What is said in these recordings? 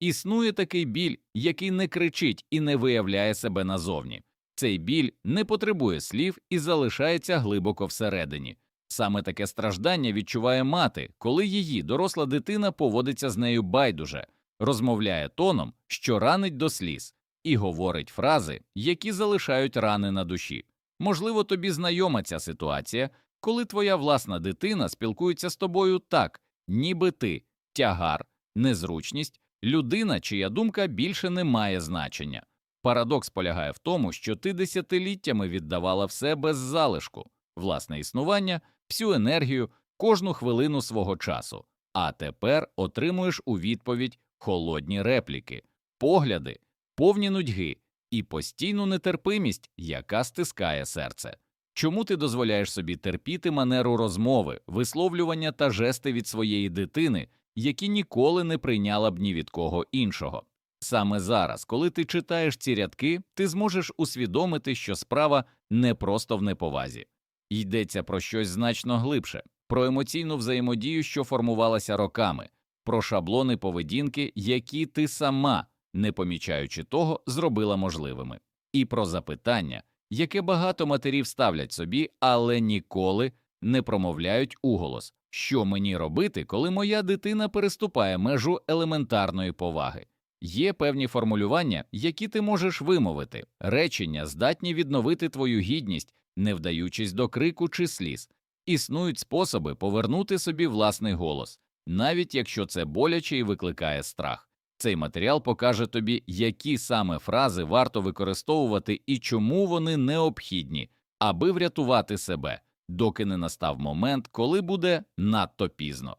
Існує такий біль, який не кричить і не виявляє себе назовні. Цей біль не потребує слів і залишається глибоко всередині. Саме таке страждання відчуває мати, коли її доросла дитина поводиться з нею байдуже, розмовляє тоном, що ранить до сліз, і говорить фрази, які залишають рани на душі. Можливо, тобі знайома ця ситуація, коли твоя власна дитина спілкується з тобою так, ніби ти тягар, незручність, людина, чия думка більше не має значення. Парадокс полягає в тому, що ти десятиліттями віддавала все без залишку, власне існування, всю енергію, кожну хвилину свого часу, а тепер отримуєш у відповідь холодні репліки, погляди, повні нудьги і постійну нетерпимість, яка стискає серце. Чому ти дозволяєш собі терпіти манеру розмови, висловлювання та жести від своєї дитини, які ніколи не прийняла б ні від кого іншого? Саме зараз, коли ти читаєш ці рядки, ти зможеш усвідомити, що справа не просто в неповазі. Йдеться про щось значно глибше, про емоційну взаємодію, що формувалася роками, про шаблони поведінки, які ти сама, не помічаючи того, зробила можливими, і про запитання, яке багато матерів ставлять собі, але ніколи не промовляють уголос, що мені робити, коли моя дитина переступає межу елементарної поваги. Є певні формулювання, які ти можеш вимовити, речення здатні відновити твою гідність, не вдаючись до крику чи сліз. Існують способи повернути собі власний голос, навіть якщо це боляче і викликає страх. Цей матеріал покаже тобі, які саме фрази варто використовувати і чому вони необхідні, аби врятувати себе, доки не настав момент, коли буде надто пізно.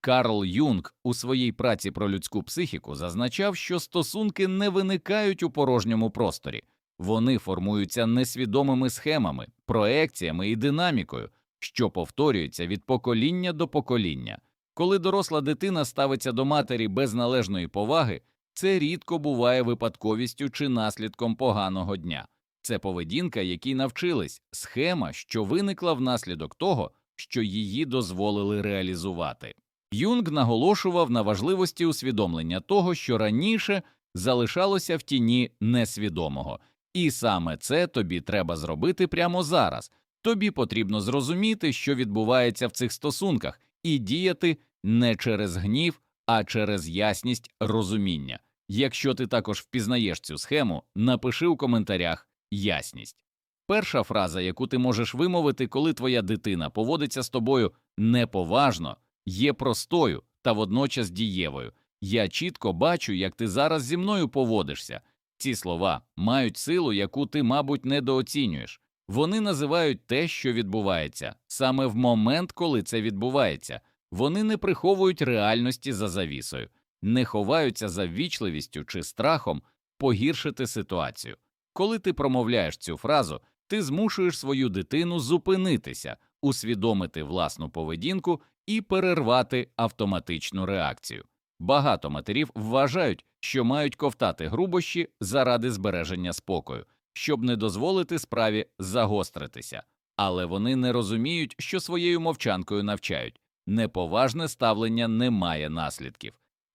Карл Юнг у своїй праці про людську психіку зазначав, що стосунки не виникають у порожньому просторі, вони формуються несвідомими схемами, проекціями і динамікою, що повторюються від покоління до покоління. Коли доросла дитина ставиться до матері без належної поваги, це рідко буває випадковістю чи наслідком поганого дня. Це поведінка, якій навчились, схема, що виникла внаслідок того, що її дозволили реалізувати. Юнг наголошував на важливості усвідомлення того, що раніше залишалося в тіні несвідомого, і саме це тобі треба зробити прямо зараз. Тобі потрібно зрозуміти, що відбувається в цих стосунках, і діяти не через гнів, а через ясність розуміння. Якщо ти також впізнаєш цю схему, напиши у коментарях ясність. Перша фраза, яку ти можеш вимовити, коли твоя дитина поводиться з тобою неповажно, є простою та водночас дієвою. Я чітко бачу, як ти зараз зі мною поводишся. Ці слова мають силу, яку ти, мабуть, недооцінюєш. Вони називають те, що відбувається, саме в момент, коли це відбувається. Вони не приховують реальності за завісою, не ховаються за ввічливістю чи страхом погіршити ситуацію. Коли ти промовляєш цю фразу, ти змушуєш свою дитину зупинитися, усвідомити власну поведінку і перервати автоматичну реакцію. Багато матерів вважають, що мають ковтати грубощі заради збереження спокою, щоб не дозволити справі загостритися, але вони не розуміють, що своєю мовчанкою навчають неповажне ставлення не має наслідків.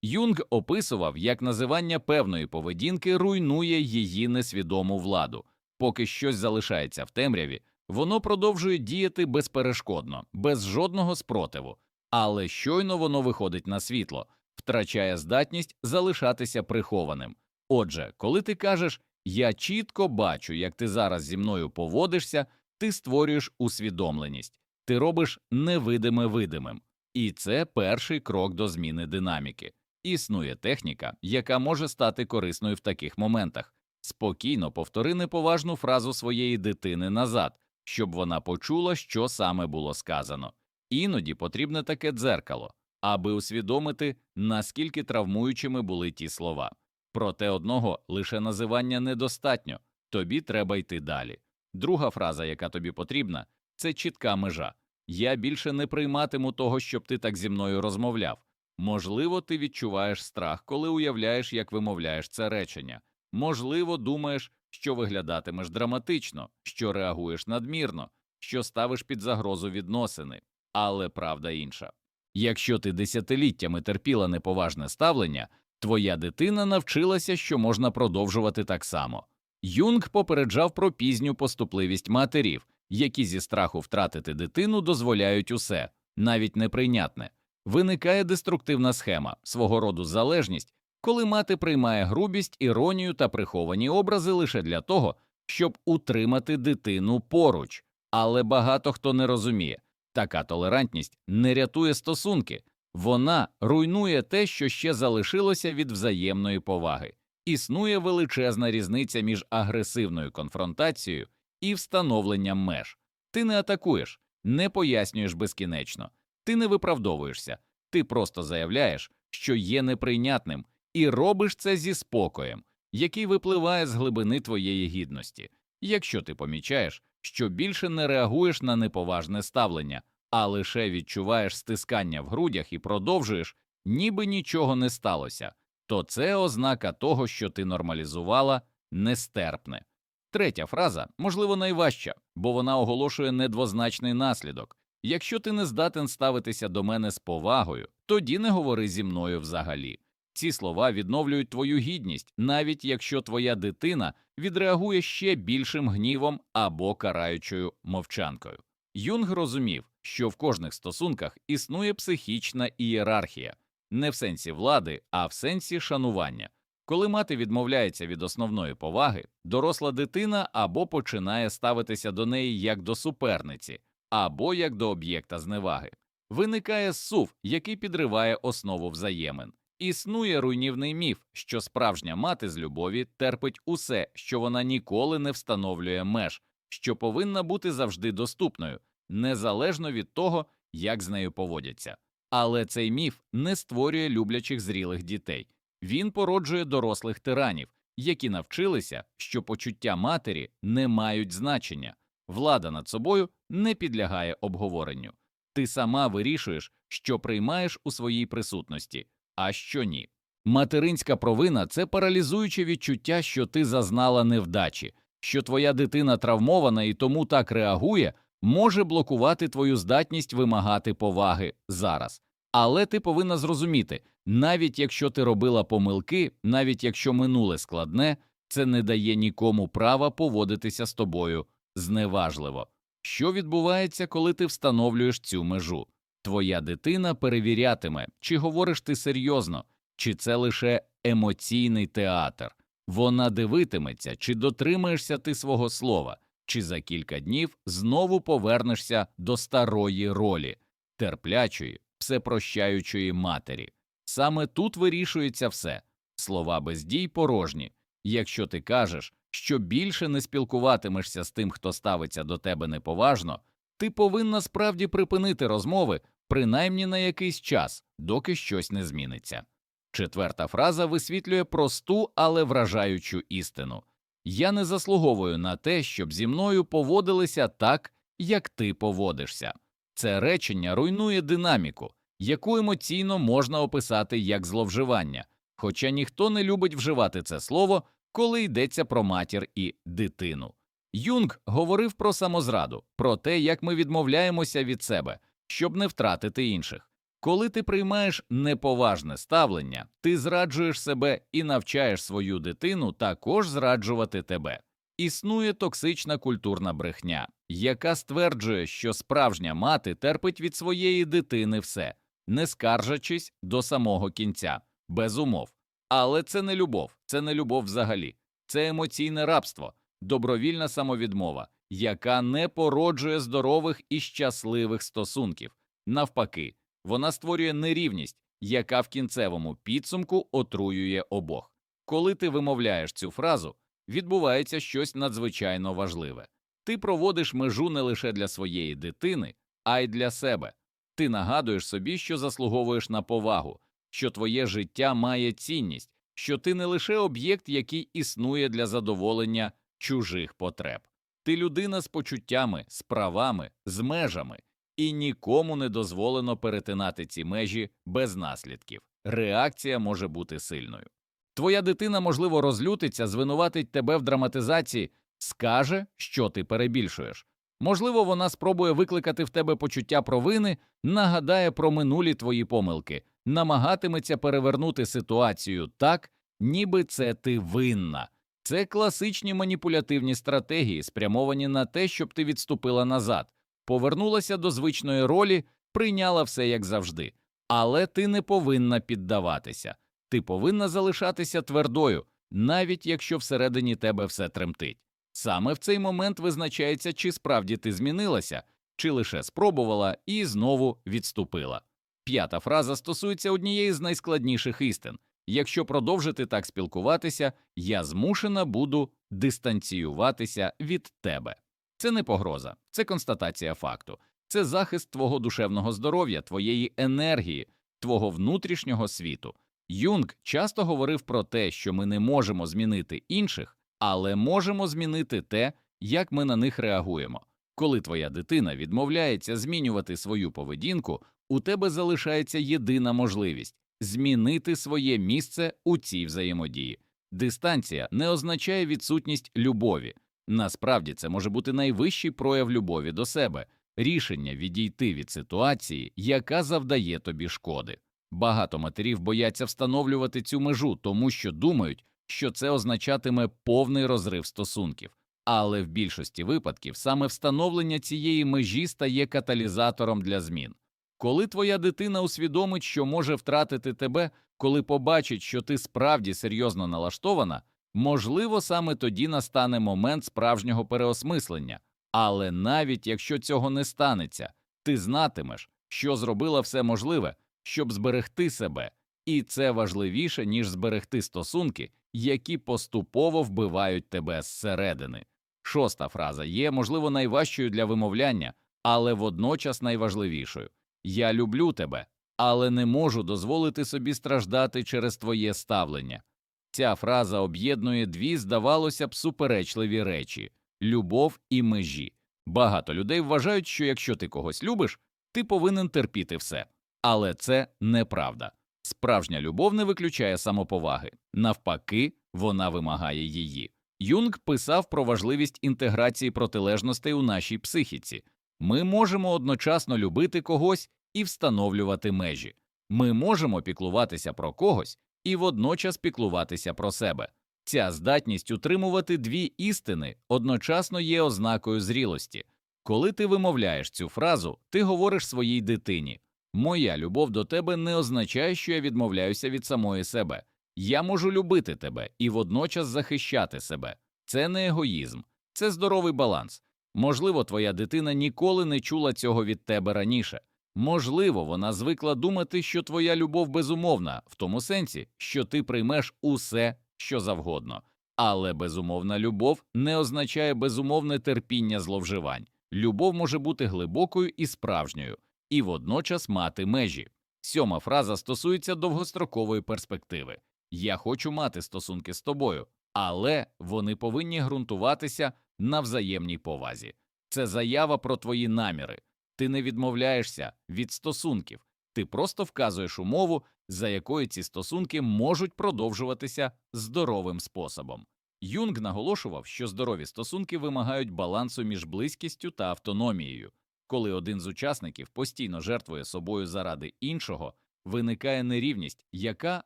Юнг описував, як називання певної поведінки руйнує її несвідому владу. Поки щось залишається в темряві, воно продовжує діяти безперешкодно, без жодного спротиву, але щойно воно виходить на світло, втрачає здатність залишатися прихованим. Отже, коли ти кажеш я чітко бачу, як ти зараз зі мною поводишся, ти створюєш усвідомленість, ти робиш невидиме видимим. І це перший крок до зміни динаміки. Існує техніка, яка може стати корисною в таких моментах. Спокійно повтори неповажну фразу своєї дитини назад, щоб вона почула, що саме було сказано. Іноді потрібне таке дзеркало, аби усвідомити, наскільки травмуючими були ті слова. Проте одного лише називання недостатньо, тобі треба йти далі. Друга фраза, яка тобі потрібна, це чітка межа. Я більше не прийматиму того, щоб ти так зі мною розмовляв. Можливо, ти відчуваєш страх, коли уявляєш, як вимовляєш це речення. Можливо, думаєш, що виглядатимеш драматично, що реагуєш надмірно, що ставиш під загрозу відносини, але правда інша. Якщо ти десятиліттями терпіла неповажне ставлення, Твоя дитина навчилася, що можна продовжувати так само. Юнг попереджав про пізню поступливість матерів, які зі страху втратити дитину дозволяють усе, навіть неприйнятне. Виникає деструктивна схема, свого роду залежність, коли мати приймає грубість, іронію та приховані образи лише для того, щоб утримати дитину поруч. Але багато хто не розуміє, така толерантність не рятує стосунки, вона руйнує те, що ще залишилося від взаємної поваги. Існує величезна різниця між агресивною конфронтацією і встановленням меж. Ти не атакуєш, не пояснюєш безкінечно, ти не виправдовуєшся, ти просто заявляєш, що є неприйнятним, і робиш це зі спокоєм, який випливає з глибини твоєї гідності. Якщо ти помічаєш, що більше не реагуєш на неповажне ставлення, а лише відчуваєш стискання в грудях і продовжуєш, ніби нічого не сталося, то це ознака того, що ти нормалізувала нестерпне. Третя фраза, можливо, найважча, бо вона оголошує недвозначний наслідок. Якщо ти не здатен ставитися до мене з повагою, тоді не говори зі мною взагалі. Ці слова відновлюють твою гідність, навіть якщо твоя дитина відреагує ще більшим гнівом або караючою мовчанкою. Юнг розумів, що в кожних стосунках існує психічна ієрархія, не в сенсі влади, а в сенсі шанування. Коли мати відмовляється від основної поваги, доросла дитина або починає ставитися до неї як до суперниці, або як до об'єкта зневаги. Виникає сув, який підриває основу взаємин. Існує руйнівний міф, що справжня мати з любові терпить усе, що вона ніколи не встановлює меж, що повинна бути завжди доступною, незалежно від того, як з нею поводяться. Але цей міф не створює люблячих зрілих дітей. Він породжує дорослих тиранів, які навчилися, що почуття матері не мають значення, влада над собою не підлягає обговоренню. Ти сама вирішуєш, що приймаєш у своїй присутності, а що ні. Материнська провина це паралізуюче відчуття, що ти зазнала невдачі, що твоя дитина травмована і тому так реагує, може блокувати твою здатність вимагати поваги зараз. Але ти повинна зрозуміти, навіть якщо ти робила помилки, навіть якщо минуле складне, це не дає нікому права поводитися з тобою зневажливо. Що відбувається, коли ти встановлюєш цю межу? Твоя дитина перевірятиме, чи говориш ти серйозно, чи це лише емоційний театр. Вона дивитиметься, чи дотримаєшся ти свого слова, чи за кілька днів знову повернешся до старої ролі, терплячої, всепрощаючої матері. Саме тут вирішується все слова без дій порожні. Якщо ти кажеш, що більше не спілкуватимешся з тим, хто ставиться до тебе неповажно, ти повинна справді припинити розмови, принаймні на якийсь час, доки щось не зміниться. Четверта фраза висвітлює просту, але вражаючу істину я не заслуговую на те, щоб зі мною поводилися так, як ти поводишся. Це речення руйнує динаміку, яку емоційно можна описати як зловживання, хоча ніхто не любить вживати це слово, коли йдеться про матір і дитину. Юнг говорив про самозраду, про те, як ми відмовляємося від себе, щоб не втратити інших. Коли ти приймаєш неповажне ставлення, ти зраджуєш себе і навчаєш свою дитину також зраджувати тебе. Існує токсична культурна брехня, яка стверджує, що справжня мати терпить від своєї дитини все, не скаржачись до самого кінця, без умов. Але це не любов, це не любов взагалі, це емоційне рабство, добровільна самовідмова, яка не породжує здорових і щасливих стосунків. Навпаки, вона створює нерівність, яка в кінцевому підсумку отруює обох. Коли ти вимовляєш цю фразу, відбувається щось надзвичайно важливе. Ти проводиш межу не лише для своєї дитини, а й для себе. Ти нагадуєш собі, що заслуговуєш на повагу, що твоє життя має цінність, що ти не лише об'єкт, який існує для задоволення чужих потреб. Ти людина з почуттями, з правами, з межами, і нікому не дозволено перетинати ці межі без наслідків. Реакція може бути сильною. Твоя дитина, можливо, розлютиться, звинуватить тебе в драматизації, скаже, що ти перебільшуєш. Можливо, вона спробує викликати в тебе почуття провини, нагадає про минулі твої помилки, намагатиметься перевернути ситуацію так, ніби це ти винна. Це класичні маніпулятивні стратегії, спрямовані на те, щоб ти відступила назад, повернулася до звичної ролі, прийняла все як завжди. Але ти не повинна піддаватися, ти повинна залишатися твердою, навіть якщо всередині тебе все тремтить. Саме в цей момент визначається, чи справді ти змінилася, чи лише спробувала і знову відступила. П'ята фраза стосується однієї з найскладніших істин. Якщо продовжити так спілкуватися, я змушена буду дистанціюватися від тебе. Це не погроза, це констатація факту, це захист твого душевного здоров'я, твоєї енергії, твого внутрішнього світу. Юнг часто говорив про те, що ми не можемо змінити інших, але можемо змінити те, як ми на них реагуємо. Коли твоя дитина відмовляється змінювати свою поведінку, у тебе залишається єдина можливість змінити своє місце у цій взаємодії. Дистанція не означає відсутність любові. Насправді це може бути найвищий прояв любові до себе, рішення відійти від ситуації, яка завдає тобі шкоди. Багато матерів бояться встановлювати цю межу, тому що думають, що це означатиме повний розрив стосунків. Але в більшості випадків саме встановлення цієї межі стає каталізатором для змін. Коли твоя дитина усвідомить, що може втратити тебе, коли побачить, що ти справді серйозно налаштована, можливо, саме тоді настане момент справжнього переосмислення. Але навіть якщо цього не станеться, ти знатимеш, що зробила все можливе, щоб зберегти себе, і це важливіше, ніж зберегти стосунки, які поступово вбивають тебе зсередини. Шоста фраза є, можливо, найважчою для вимовляння, але водночас найважливішою. Я люблю тебе, але не можу дозволити собі страждати через твоє ставлення. Ця фраза об'єднує дві, здавалося б, суперечливі речі любов і межі. Багато людей вважають, що якщо ти когось любиш, ти повинен терпіти все. Але це неправда. Справжня любов не виключає самоповаги, навпаки, вона вимагає її. Юнг писав про важливість інтеграції протилежностей у нашій психіці. Ми можемо одночасно любити когось і встановлювати межі. Ми можемо піклуватися про когось і водночас піклуватися про себе. Ця здатність утримувати дві істини одночасно є ознакою зрілості. Коли ти вимовляєш цю фразу, ти говориш своїй дитині Моя любов до тебе не означає, що я відмовляюся від самої себе. Я можу любити тебе і водночас захищати себе. Це не егоїзм, це здоровий баланс. Можливо, твоя дитина ніколи не чула цього від тебе раніше. Можливо, вона звикла думати, що твоя любов безумовна, в тому сенсі, що ти приймеш усе, що завгодно. Але безумовна любов не означає безумовне терпіння зловживань. Любов може бути глибокою і справжньою, і водночас мати межі. Сьома фраза стосується довгострокової перспективи. Я хочу мати стосунки з тобою, але вони повинні ґрунтуватися на взаємній повазі. Це заява про твої наміри. Ти не відмовляєшся від стосунків, ти просто вказуєш умову, за якою ці стосунки можуть продовжуватися здоровим способом. Юнг наголошував, що здорові стосунки вимагають балансу між близькістю та автономією. Коли один з учасників постійно жертвує собою заради іншого, виникає нерівність, яка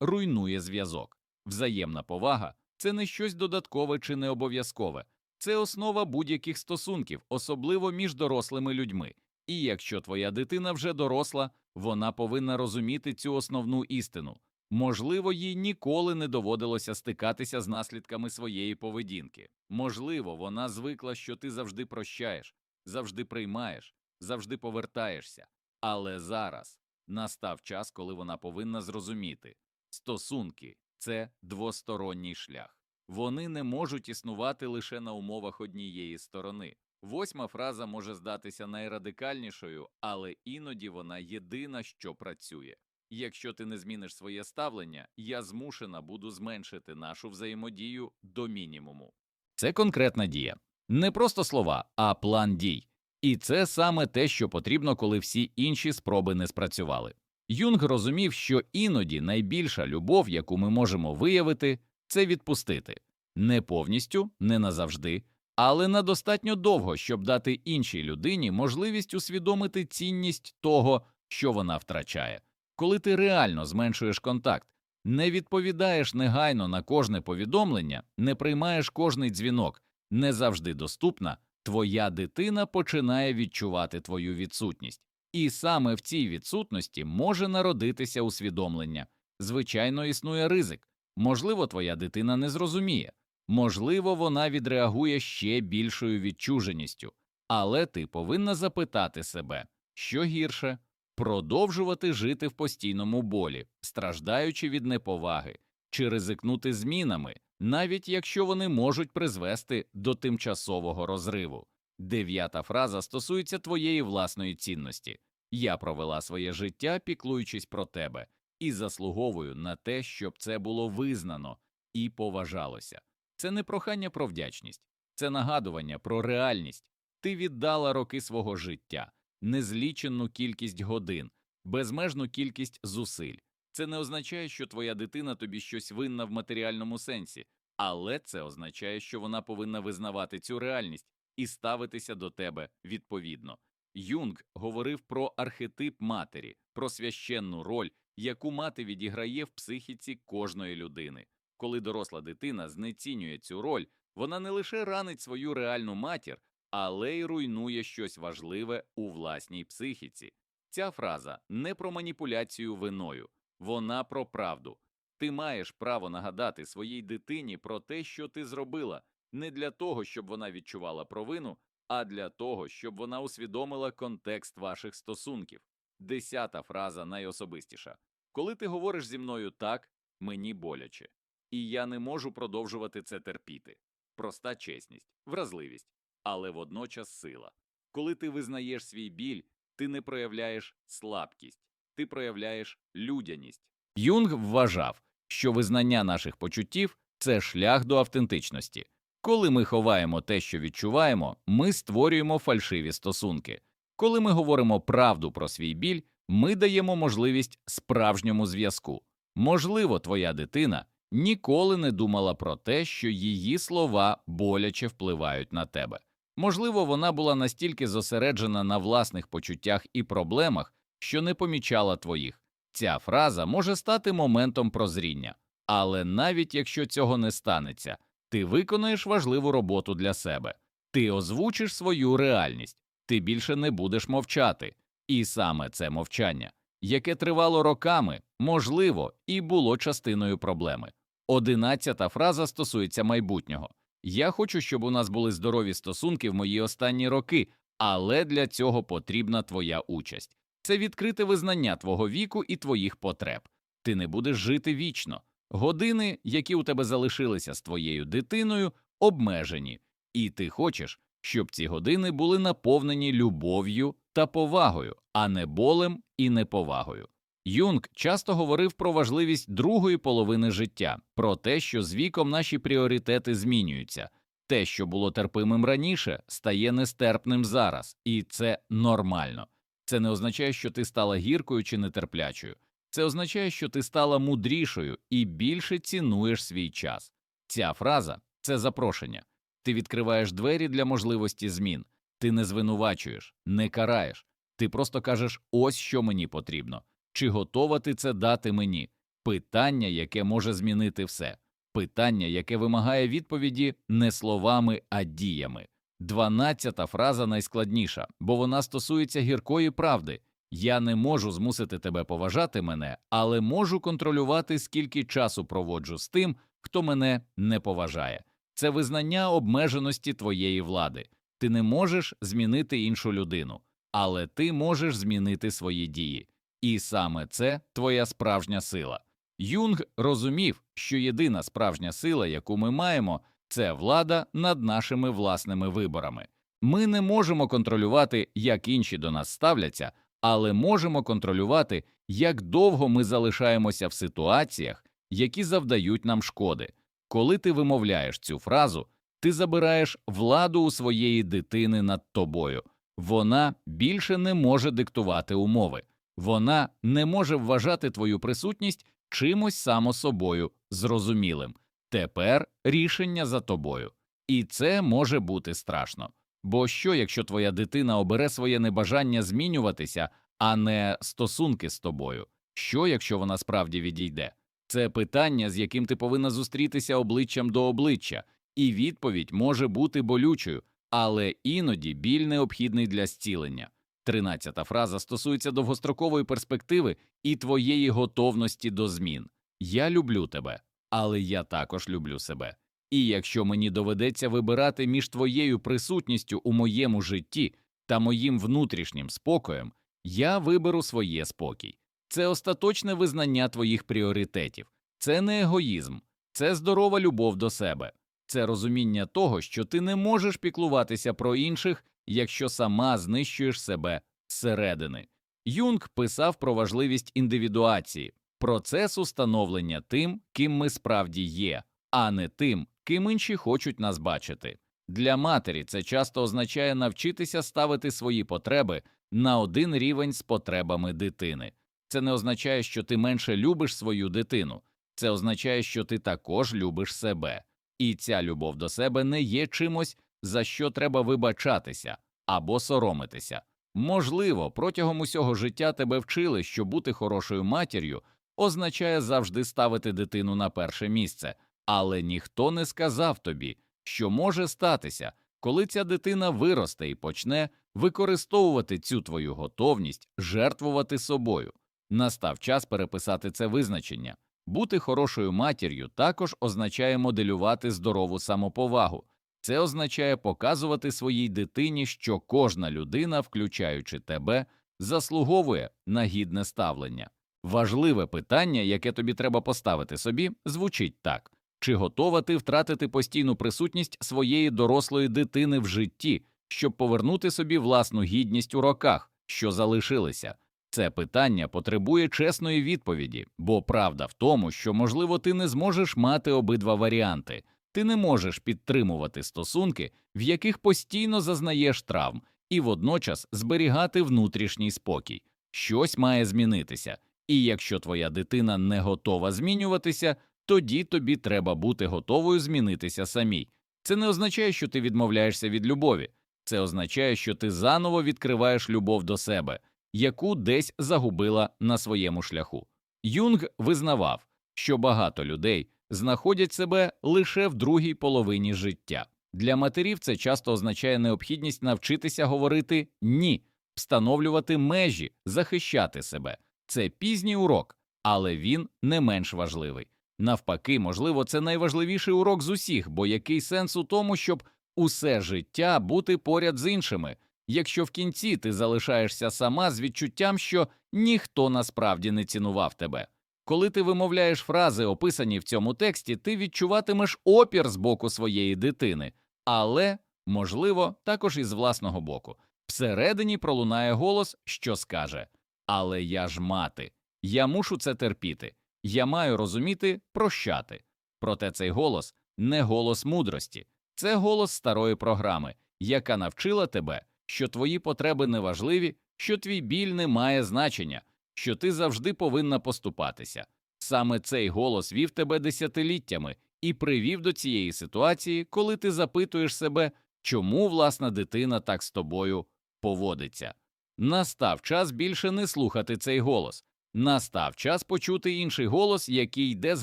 руйнує зв'язок. Взаємна повага це не щось додаткове чи не обов'язкове, це основа будь-яких стосунків, особливо між дорослими людьми. І якщо твоя дитина вже доросла, вона повинна розуміти цю основну істину. Можливо, їй ніколи не доводилося стикатися з наслідками своєї поведінки. Можливо, вона звикла, що ти завжди прощаєш, завжди приймаєш, завжди повертаєшся. Але зараз настав час, коли вона повинна зрозуміти стосунки це двосторонній шлях. Вони не можуть існувати лише на умовах однієї сторони. Восьма фраза може здатися найрадикальнішою, але іноді вона єдина, що працює. Якщо ти не зміниш своє ставлення, я змушена буду зменшити нашу взаємодію до мінімуму. Це конкретна дія, не просто слова, а план дій. І це саме те, що потрібно, коли всі інші спроби не спрацювали. Юнг розумів, що іноді найбільша любов, яку ми можемо виявити, це відпустити не повністю, не назавжди, але на достатньо довго, щоб дати іншій людині можливість усвідомити цінність того, що вона втрачає. коли ти реально зменшуєш контакт, не відповідаєш негайно на кожне повідомлення, не приймаєш кожний дзвінок, не завжди доступна, твоя дитина починає відчувати твою відсутність. І саме в цій відсутності може народитися усвідомлення. Звичайно, існує ризик. Можливо, твоя дитина не зрозуміє, можливо, вона відреагує ще більшою відчуженістю, але ти повинна запитати себе, що гірше продовжувати жити в постійному болі, страждаючи від неповаги, чи ризикнути змінами, навіть якщо вони можуть призвести до тимчасового розриву. Дев'ята фраза стосується твоєї власної цінності. Я провела своє життя, піклуючись про тебе, і заслуговую на те, щоб це було визнано і поважалося. Це не прохання про вдячність, це нагадування про реальність. Ти віддала роки свого життя, незліченну кількість годин, безмежну кількість зусиль. Це не означає, що твоя дитина тобі щось винна в матеріальному сенсі, але це означає, що вона повинна визнавати цю реальність і ставитися до тебе відповідно. Юнг говорив про архетип матері, про священну роль, яку мати відіграє в психіці кожної людини. Коли доросла дитина знецінює цю роль, вона не лише ранить свою реальну матір, але й руйнує щось важливе у власній психіці. Ця фраза не про маніпуляцію виною, вона про правду. Ти маєш право нагадати своїй дитині про те, що ти зробила, не для того, щоб вона відчувала провину, а для того, щоб вона усвідомила контекст ваших стосунків. Десята фраза найособистіша. Коли ти говориш зі мною так, мені боляче, і я не можу продовжувати це терпіти. Проста чесність, вразливість, але водночас сила. Коли ти визнаєш свій біль, ти не проявляєш слабкість, ти проявляєш людяність. Юнг вважав, що визнання наших почуттів це шлях до автентичності. Коли ми ховаємо те, що відчуваємо, ми створюємо фальшиві стосунки. Коли ми говоримо правду про свій біль, ми даємо можливість справжньому зв'язку. Можливо, твоя дитина ніколи не думала про те, що її слова боляче впливають на тебе. Можливо, вона була настільки зосереджена на власних почуттях і проблемах, що не помічала твоїх. Ця фраза може стати моментом прозріння, але навіть якщо цього не станеться, ти виконаєш важливу роботу для себе, ти озвучиш свою реальність, ти більше не будеш мовчати, і саме це мовчання, яке тривало роками, можливо, і було частиною проблеми. Одинадцята фраза стосується майбутнього. Я хочу, щоб у нас були здорові стосунки в мої останні роки, але для цього потрібна твоя участь. Це відкрите визнання твого віку і твоїх потреб. Ти не будеш жити вічно. Години, які у тебе залишилися з твоєю дитиною, обмежені, і ти хочеш, щоб ці години були наповнені любов'ю та повагою, а не болем і неповагою. Юнг часто говорив про важливість другої половини життя, про те, що з віком наші пріоритети змінюються. Те, що було терпимим раніше, стає нестерпним зараз, і це нормально. Це не означає, що ти стала гіркою чи нетерплячою. Це означає, що ти стала мудрішою і більше цінуєш свій час. Ця фраза це запрошення. Ти відкриваєш двері для можливості змін. Ти не звинувачуєш, не караєш. Ти просто кажеш, ось що мені потрібно. Чи готова ти це дати мені? Питання, яке може змінити все. Питання, яке вимагає відповіді не словами, а діями. Дванадцята фраза найскладніша, бо вона стосується гіркої правди. Я не можу змусити тебе поважати мене, але можу контролювати, скільки часу проводжу з тим, хто мене не поважає. Це визнання обмеженості твоєї влади. Ти не можеш змінити іншу людину, але ти можеш змінити свої дії. І саме це твоя справжня сила. Юнг розумів, що єдина справжня сила, яку ми маємо, це влада над нашими власними виборами. Ми не можемо контролювати, як інші до нас ставляться, але можемо контролювати, як довго ми залишаємося в ситуаціях, які завдають нам шкоди. Коли ти вимовляєш цю фразу, ти забираєш владу у своєї дитини над тобою. Вона більше не може диктувати умови, вона не може вважати твою присутність чимось само собою зрозумілим. Тепер рішення за тобою. І це може бути страшно. Бо що, якщо твоя дитина обере своє небажання змінюватися, а не стосунки з тобою? Що, якщо вона справді відійде? Це питання, з яким ти повинна зустрітися обличчям до обличчя, і відповідь може бути болючою, але іноді біль необхідний для зцілення. Тринадцята фраза стосується довгострокової перспективи і твоєї готовності до змін. Я люблю тебе, але я також люблю себе. І якщо мені доведеться вибирати між твоєю присутністю у моєму житті та моїм внутрішнім спокоєм, я виберу своє спокій. Це остаточне визнання твоїх пріоритетів, це не егоїзм, це здорова любов до себе, це розуміння того, що ти не можеш піклуватися про інших, якщо сама знищуєш себе зсередини. Юнг писав про важливість індивідуації, процесу становлення тим, ким ми справді є, а не тим, ким інші хочуть нас бачити. Для матері це часто означає навчитися ставити свої потреби на один рівень з потребами дитини. Це не означає, що ти менше любиш свою дитину, це означає, що ти також любиш себе, і ця любов до себе не є чимось, за що треба вибачатися або соромитися. Можливо, протягом усього життя тебе вчили, що бути хорошою матір'ю означає завжди ставити дитину на перше місце, але ніхто не сказав тобі, що може статися, коли ця дитина виросте і почне використовувати цю твою готовність жертвувати собою. Настав час переписати це визначення. Бути хорошою матір'ю також означає моделювати здорову самоповагу. Це означає показувати своїй дитині, що кожна людина, включаючи тебе, заслуговує на гідне ставлення. Важливе питання, яке тобі треба поставити собі, звучить так чи готова ти втратити постійну присутність своєї дорослої дитини в житті, щоб повернути собі власну гідність у роках, що залишилися? Це питання потребує чесної відповіді, бо правда в тому, що, можливо, ти не зможеш мати обидва варіанти, ти не можеш підтримувати стосунки, в яких постійно зазнаєш травм, і водночас зберігати внутрішній спокій. Щось має змінитися, і якщо твоя дитина не готова змінюватися, тоді тобі треба бути готовою змінитися самій. Це не означає, що ти відмовляєшся від любові, це означає, що ти заново відкриваєш любов до себе, яку десь загубила на своєму шляху. Юнг визнавав, що багато людей знаходять себе лише в другій половині життя. Для матерів це часто означає необхідність навчитися говорити ні, встановлювати межі, захищати себе. Це пізній урок, але він не менш важливий. Навпаки, можливо, це найважливіший урок з усіх, бо який сенс у тому, щоб усе життя бути поряд з іншими, якщо в кінці ти залишаєшся сама з відчуттям, що ніхто насправді не цінував тебе. Коли ти вимовляєш фрази, описані в цьому тексті, ти відчуватимеш опір з боку своєї дитини, але, можливо, також із власного боку. Всередині пролунає голос, що скаже Але я ж мати, я мушу це терпіти. Я маю розуміти, прощати. Проте цей голос не голос мудрості, це голос старої програми, яка навчила тебе, що твої потреби не важливі, що твій біль не має значення, що ти завжди повинна поступатися. Саме цей голос вів тебе десятиліттями і привів до цієї ситуації, коли ти запитуєш себе, чому власна дитина так з тобою поводиться. Настав час більше не слухати цей голос. Настав час почути інший голос, який йде з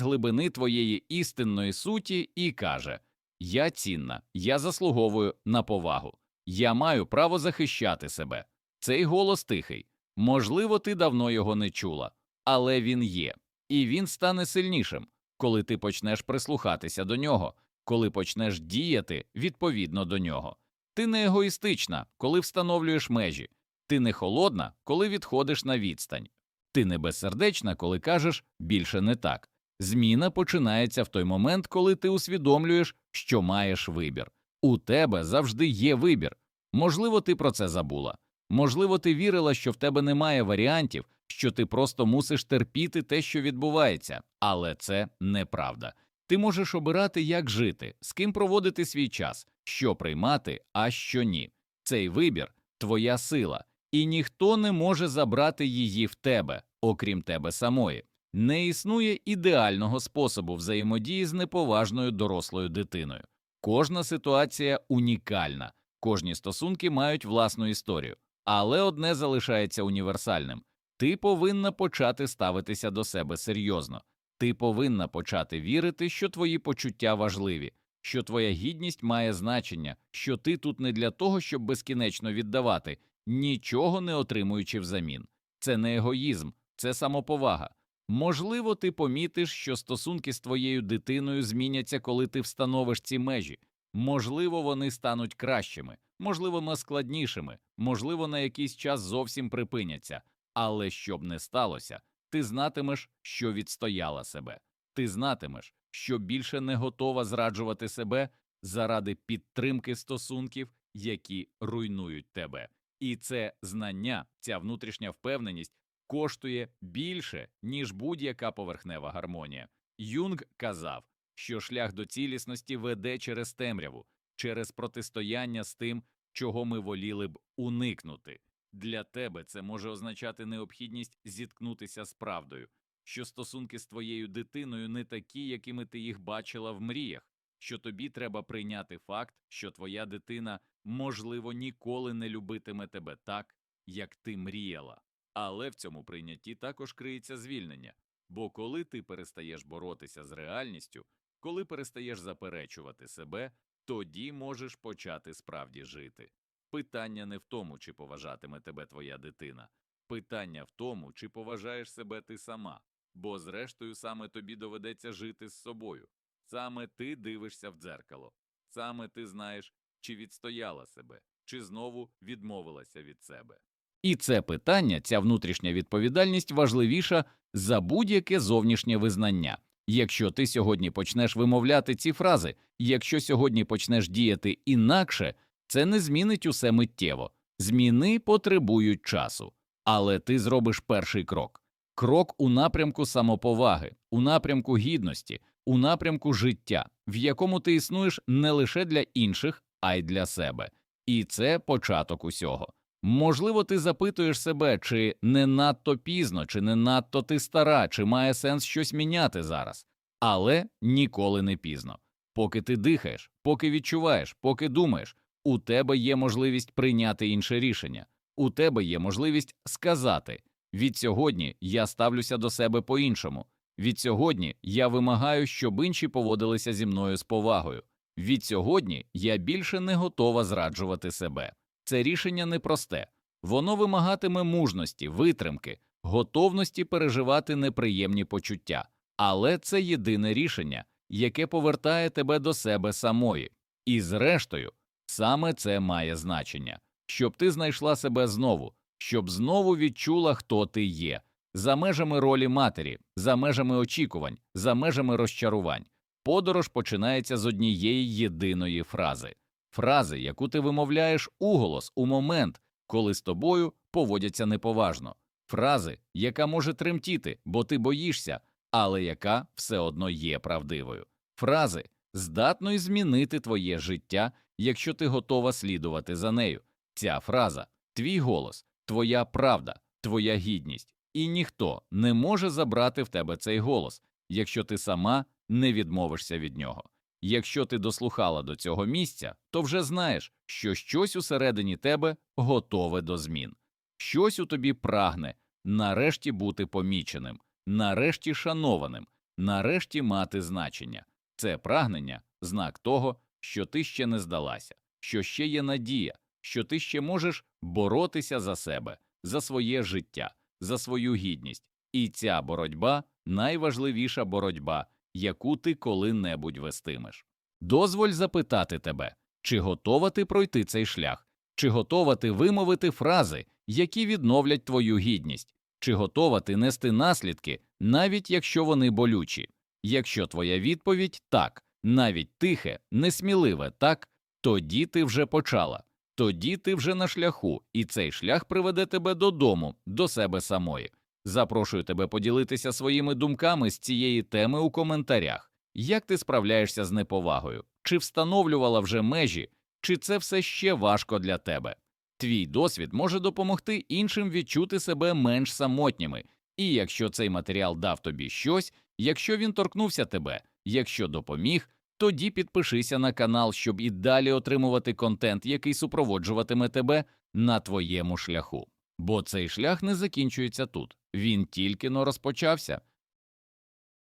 глибини твоєї істинної суті, і каже Я цінна, я заслуговую на повагу, я маю право захищати себе. Цей голос тихий. Можливо, ти давно його не чула, але він є, і він стане сильнішим, коли ти почнеш прислухатися до нього, коли почнеш діяти відповідно до нього. Ти не егоїстична, коли встановлюєш межі, ти не холодна, коли відходиш на відстань. Ти не безсердечна, коли кажеш більше не так. Зміна починається в той момент, коли ти усвідомлюєш, що маєш вибір. У тебе завжди є вибір. Можливо, ти про це забула. Можливо, ти вірила, що в тебе немає варіантів, що ти просто мусиш терпіти те, що відбувається, але це неправда. Ти можеш обирати, як жити, з ким проводити свій час, що приймати, а що ні. Цей вибір твоя сила і ніхто не може забрати її в тебе, окрім тебе самої. Не існує ідеального способу взаємодії з неповажною дорослою дитиною. Кожна ситуація унікальна, кожні стосунки мають власну історію, але одне залишається універсальним Ти повинна почати ставитися до себе серйозно. Ти повинна почати вірити, що твої почуття важливі, що твоя гідність має значення, що ти тут не для того, щоб безкінечно віддавати, нічого не отримуючи взамін. Це не егоїзм, це самоповага. Можливо, ти помітиш, що стосунки з твоєю дитиною зміняться, коли ти встановиш ці межі. Можливо, вони стануть кращими, можливо, складнішими, можливо, на якийсь час зовсім припиняться. Але щоб не сталося, ти знатимеш, що відстояла себе. Ти знатимеш, що більше не готова зраджувати себе заради підтримки стосунків, які руйнують тебе. І це знання, ця внутрішня впевненість коштує більше, ніж будь-яка поверхнева гармонія. Юнг казав, що шлях до цілісності веде через темряву, через протистояння з тим, чого ми воліли б уникнути. Для тебе це може означати необхідність зіткнутися з правдою, що стосунки з твоєю дитиною не такі, якими ти їх бачила в мріях, що тобі треба прийняти факт, що твоя дитина, можливо, ніколи не любитиме тебе так, як ти мріяла. Але в цьому прийнятті також криється звільнення. Бо коли ти перестаєш боротися з реальністю, коли перестаєш заперечувати себе, тоді можеш почати справді жити. Питання не в тому, чи поважатиме тебе твоя дитина, питання в тому, чи поважаєш себе ти сама, бо зрештою саме тобі доведеться жити з собою. Саме ти дивишся в дзеркало, саме ти знаєш, чи відстояла себе, чи знову відмовилася від себе. І це питання, ця внутрішня відповідальність важливіша за будь-яке зовнішнє визнання. Якщо ти сьогодні почнеш вимовляти ці фрази, якщо сьогодні почнеш діяти інакше, це не змінить усе миттєво. Зміни потребують часу, але ти зробиш перший крок крок у напрямку самоповаги, у напрямку гідності, у напрямку життя, в якому ти існуєш не лише для інших, а й для себе. І це початок усього. Можливо, ти запитуєш себе, чи не надто пізно, чи не надто ти стара, чи має сенс щось міняти зараз, але ніколи не пізно. Поки ти дихаєш, поки відчуваєш, поки думаєш, у тебе є можливість прийняти інше рішення, у тебе є можливість сказати від сьогодні я ставлюся до себе по-іншому, від сьогодні я вимагаю, щоб інші поводилися зі мною з повагою. Від сьогодні я більше не готова зраджувати себе. Це рішення непросте, воно вимагатиме мужності, витримки, готовності переживати неприємні почуття, але це єдине рішення, яке повертає тебе до себе самої. І зрештою, саме це має значення, щоб ти знайшла себе знову, щоб знову відчула, хто ти є, за межами ролі матері, за межами очікувань, за межами розчарувань. Подорож починається з однієї єдиної фрази. Фрази, яку ти вимовляєш уголос у момент, коли з тобою поводяться неповажно, фрази, яка може тремтіти, бо ти боїшся, але яка все одно є правдивою, фрази здатної змінити твоє життя, якщо ти готова слідувати за нею. Ця фраза твій голос, твоя правда, твоя гідність, і ніхто не може забрати в тебе цей голос, якщо ти сама не відмовишся від нього. Якщо ти дослухала до цього місця, то вже знаєш, що щось усередині тебе готове до змін, щось у тобі прагне нарешті бути поміченим, нарешті шанованим, нарешті мати значення. Це прагнення знак того, що ти ще не здалася, що ще є надія, що ти ще можеш боротися за себе, за своє життя, за свою гідність. І ця боротьба найважливіша боротьба, яку ти коли-небудь вестимеш. Дозволь запитати тебе, чи готова ти пройти цей шлях, чи готова ти вимовити фрази, які відновлять твою гідність, чи готова ти нести наслідки, навіть якщо вони болючі. Якщо твоя відповідь так, навіть тихе, несміливе так, тоді ти вже почала, тоді ти вже на шляху, і цей шлях приведе тебе додому, до себе самої. Запрошую тебе поділитися своїми думками з цієї теми у коментарях. Як ти справляєшся з неповагою? Чи встановлювала вже межі, чи це все ще важко для тебе? Твій досвід може допомогти іншим відчути себе менш самотніми, і якщо цей матеріал дав тобі щось, якщо він торкнувся тебе, якщо допоміг, тоді підпишися на канал, щоб і далі отримувати контент, який супроводжуватиме тебе на твоєму шляху. Бо цей шлях не закінчується тут, він тільки но розпочався.